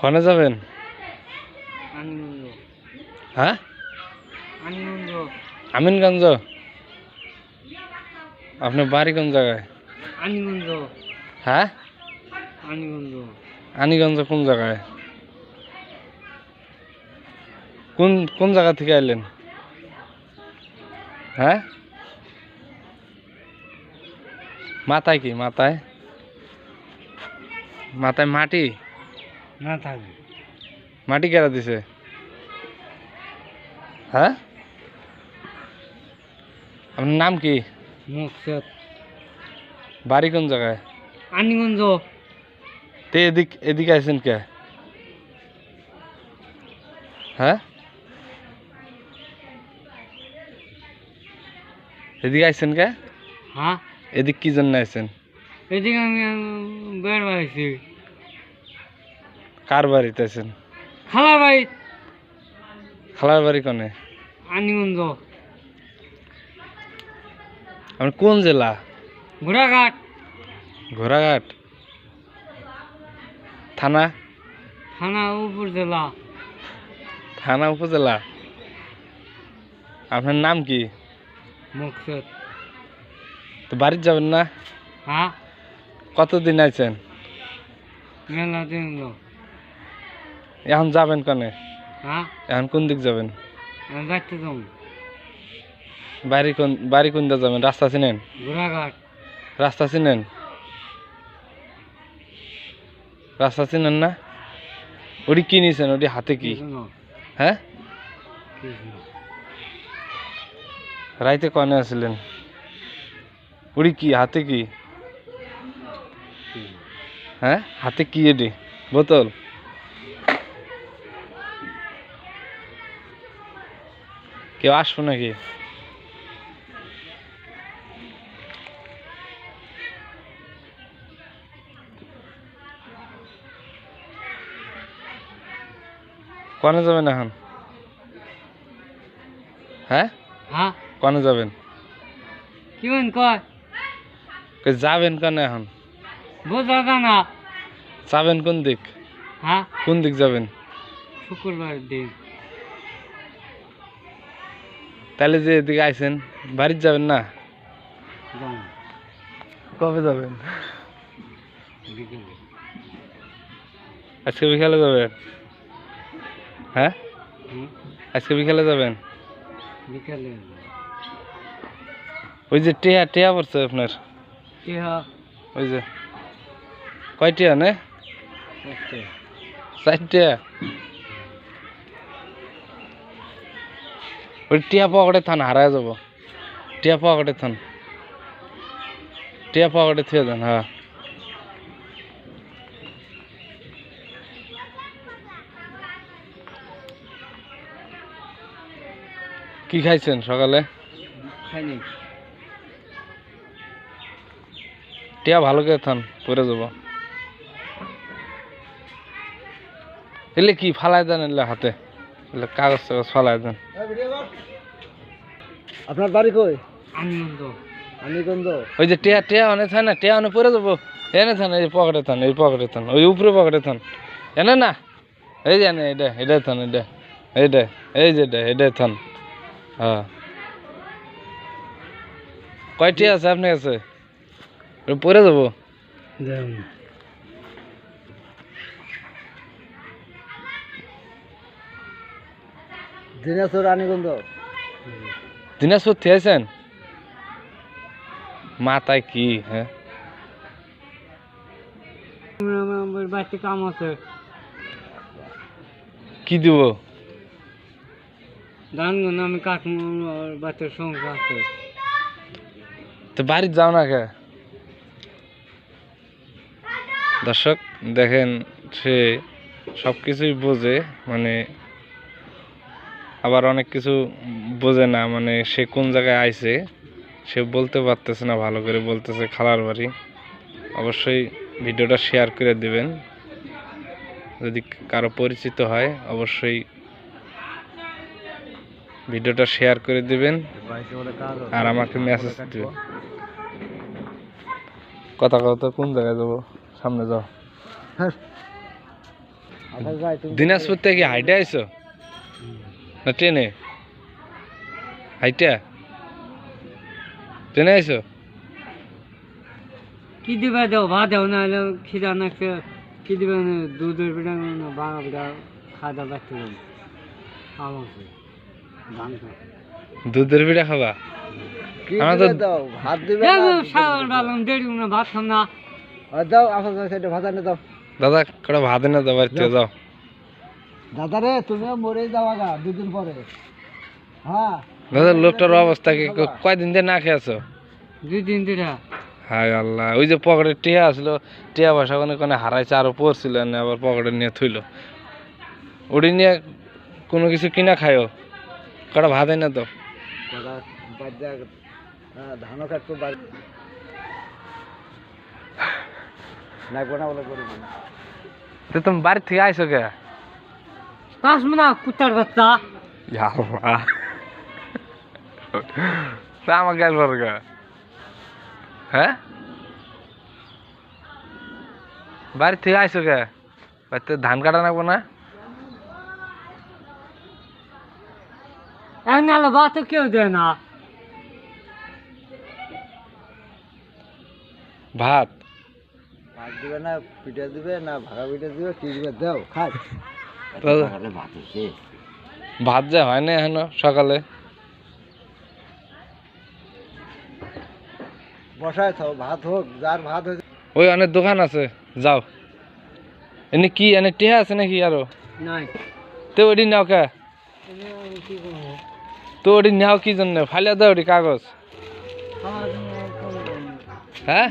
কনে যাবেন? আনন্দ হ্যাঁ আনন্দ আমিনগঞ্জ। আপনার বাড়ি কোন জায়গায়? আনন্দ হ্যাঁ আনন্দ আনিগঞ্জ কোন জায়গায়? কোন কোন জায়গা থেকে আইলেন? হ্যাঁ মাথায় কি? মাথায়? মাথায় মাটি? না থাকবে মাটি কেরা দিছে? হ্যাঁ? আপনার নাম কি? মকসদ। বাড়ি কোন জায়গায়? আনন্দ তে এদিক এদিকে আইছেন কে? হ্যাঁ? এদিকে আইছেন কে? হ্যাঁ? এদিক কি জন্য আইছেন? এদিকে আমি বের বাড়াইছি কার বাড়িতে আছেন? খালা বাড়ি। খালার বাড়ি কোনে? আনন্দ আপনি কোন জেলা? ঘোড়াঘাট। ঘোড়াঘাট? থানা? থানা উপজেলা থানা উপজেলা? আপনার নাম কি? মকসদ। তো বাড়িতে যাবেন না? হ্যাঁ। কতদিন আইছেন মেলা দিন। এখন যাবেন কনে? হ্যাঁ। এখন কোন দিক যাবেন? বাড়ি কোন বাড়ি কোন দিকে যাবেন? রাস্তা চিনেন? রাস্তা চিনেন? রাস্তা চিনেন না? ওটি কি নিয়েছেন ওটি হাতে কি? হ্যাঁ? রাইতে কনে আসলেন? ওটি কি? হাতে কি? হ্যাঁ? হাতে কি এটি? বোতল? কেউ আসব নাকি? কনে যাবেন এখন? হ্যাঁ? হ্যাঁ। কনে যাবেন? কেমন কয়? যাবেন কনে এখন? বোঝা যায় না। যাবেন কোন দিক? হ্যাঁ। কোন দিক যাবেন? শুক্রবার দিন। তাহলে যে এদিকে আইছেন বাড়িতে যাবেন না? কবে যাবেন? আজকে বিকালে যাবেন? হ্যাঁ? আজকে বিকালে যাবেন? বিকেলে ওই যে টিয়া টিয়া পড়ছে আপনার? ওই যে। কয় টিয়া নে চারটে চার টিয়া ওই টিয়া পকেটে থান হারায় যাব। টিয়া পকেটে থান। টিয়া পকেটে থুয়ে দেন হ্যাঁ। কি খাইছেন সকালে? খাইনি। টিয়া ভালো করে থান পরে যাব। এলে কি ফালাই দেন এলে হাতে? কাগজ টাগজ ফালাই দেন। আপনার বাড়ি কই? আনিগঞ্জ। ওই যে টিয়া টিয়া অনেক থান না টিয়া অনেক পরে যাব। এনে থান এই পকেটে থান এই পকেটে থান ওই উপরে পকেটে থান। এনে না এই যে এনে এটা এটা থান এটা এইটা এই যে এটা এটা থান। হ্যাঁ। কয় টিয়া আছে আপনার কাছে? ওই পরে যাব দিনাজপুর আনিগঞ্জ দিনাজপুর থেকে আছেন মাথায় কি হ্যাঁ? বাড়িতে কাম আছে কি দিব? আমি কাটবো বাচ্চার সংসার আছে তো যাও না কে? দর্শক, দেখেন সে সব কিছুই বোঝে মানে আবার অনেক কিছু বোঝে না মানে সে কোন জায়গায় আইছে সে বলতে পারতেছে না ভালো করে বলতেছে খালার বাড়ি। অবশ্যই ভিডিওটা শেয়ার করে দিবেন। যদি কারও পরিচিত হয় অবশ্যই ভিডিওটা শেয়ার করে দিবেন। আর আমাকে মেসেজ দিবেন। কথা কথা কোন জায়গায় যাব? সামনে যাও। আকাশ দিনাজপুর থেকে হাইটে আইছো? না ট্রেনে? হাইটা? ট্রেনে আইছো? কি দিবে দাও? ভাত দাও না হলে খিদা নাকছে কি দিবে না দুধের পিঠা না বাঙা পিঠা খাওয়া দাওয়া খাওয়া দুধের পিঠা খাবা? আমরা তো- দাও? ভাত দিবে না, না? না ভাত খাম না। আর দাও আকাশ ভাই সেটা ভাত এনে দাও। দাদা কটা ভাত এনে দাও বাড়িতে যাও। দাদা রে তুমিও মরে যাও আগা দুদিন পরে। হ্যাঁ। দাদা লোকটার অবস্থা কি? কয়দিন দিয়ে না খেয়েছো দুই দিন ধরে হায় আল্লাহ ওই যে পকেটে টিয়া আসলো টিয়া পয়সা কোনো কোনো হারাইছে আরও পড়ছিল না আবার পকেটে নিয়ে থইলো। ওটি নিয়ে কোনো কিছু কিনা খায়ও কটা ভাত তো হ্যাঁ ধানও না বলে করব না তো তুমি বাড়ি থেকে আইসো কে? কাশ না কুত্তার বাচ্চা তা আমাকে আসবার কে হ্যাঁ বাড়ি থেকে আইসো কে বাড়িতে ধান কাটা নাকবো না? এক নালে ভাত কেউ দেয় না ভাত? ভাত দিবে না পিঠা দিবে না ভাগা পিঠা দিবে কি দিবে? দাও খাই। ভাত যে হয় না এখন সকালে। বসায় থাও ভাত হোক যার ভাত হয়েছে। ওই অনেক দোকান আছে যাও। এনে কি এনে টিহা আছে নাকি আরও? নাই। তো ওটি নাও কে? তো ওটি নাও কি জন্য? ফাইলে দাও ওটি কাগজ। হ্যাঁ?